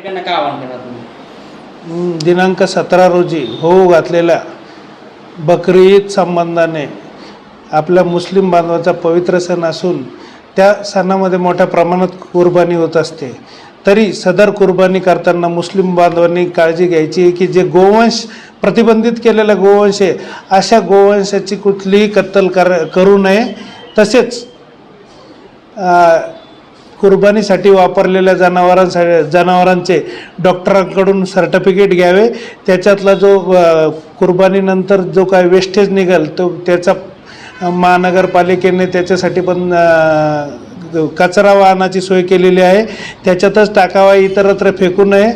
नागरिकांना काय आवाहन करणार तुम्ही? दिनांक सतरा रोजी होऊ घातलेल्या बकरी ईद संबंधाने आपल्या मुस्लिम बांधवाचा पवित्र सण असून त्या सणामध्ये मोठ्या प्रमाणात कुर्बानी होत असते. तरी सदर कुर्बानी करताना मुस्लिम बांधवांनी काळजी घ्यायची आहे की जे गोवंश प्रतिबंधित केलेला गोवंश आहे अशा गोवंशाची कुठलीही कत्तल कर करू नये. तसेच कुर्बानीसाठी वापरलेल्या जनावरांसाठी जनावरांचे डॉक्टरांकडून सर्टिफिकेट घ्यावे. त्याच्यातला जो कुर्बानीनंतर जो काय वेस्टेज निघेल तो त्याचा महानगरपालिकेने त्याच्यासाठी पण कचरा वाहनाची सोय केलेली आहे. त्याच्यातच टाकावा इतरत्र फेकू नये.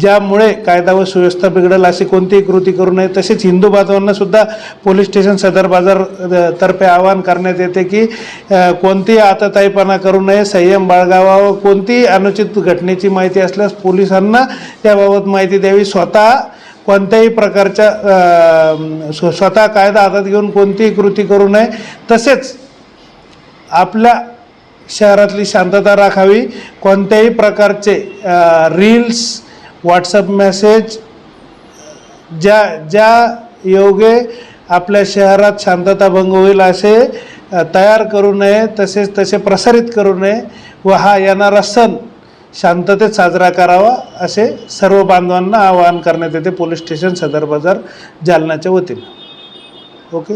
ज्यामुळे कायदा व सुव्यवस्था बिघडेल अशी कोणतीही कृती करू नये. तसेच हिंदू बांधवांना सुद्धा पोलीस स्टेशन सदर बाजार तर्फे आवाहन करण्यात येते की कोणतीही आतताईपणा करू नये. संयम बाळगावा व कोणतीही अनुचित घटनेची माहिती असल्यास पोलिसांना त्याबाबत माहिती द्यावी. स्वतः कोणत्याही प्रकारच्या स्व- स्वतः कायदा हातात घेऊन कोणतीही कृती करू नये. तसेच आपल्या शहरातली शांतता राखावी. कोणत्याही प्रकारचे रील्स व्हॉट्सअप मेसेज ज्या ज्या योगे आपल्या शहरात शांतता भंग होईल असे तयार करू नये तसेच तसे प्रसारित करू नये व हा येणारा सण शांततेत साजरा करावा असे सर्व बांधवांना आवाहन करण्यात येते पोलीस स्टेशन सदर बाजार जालन्याच्या वतीनं. ओके.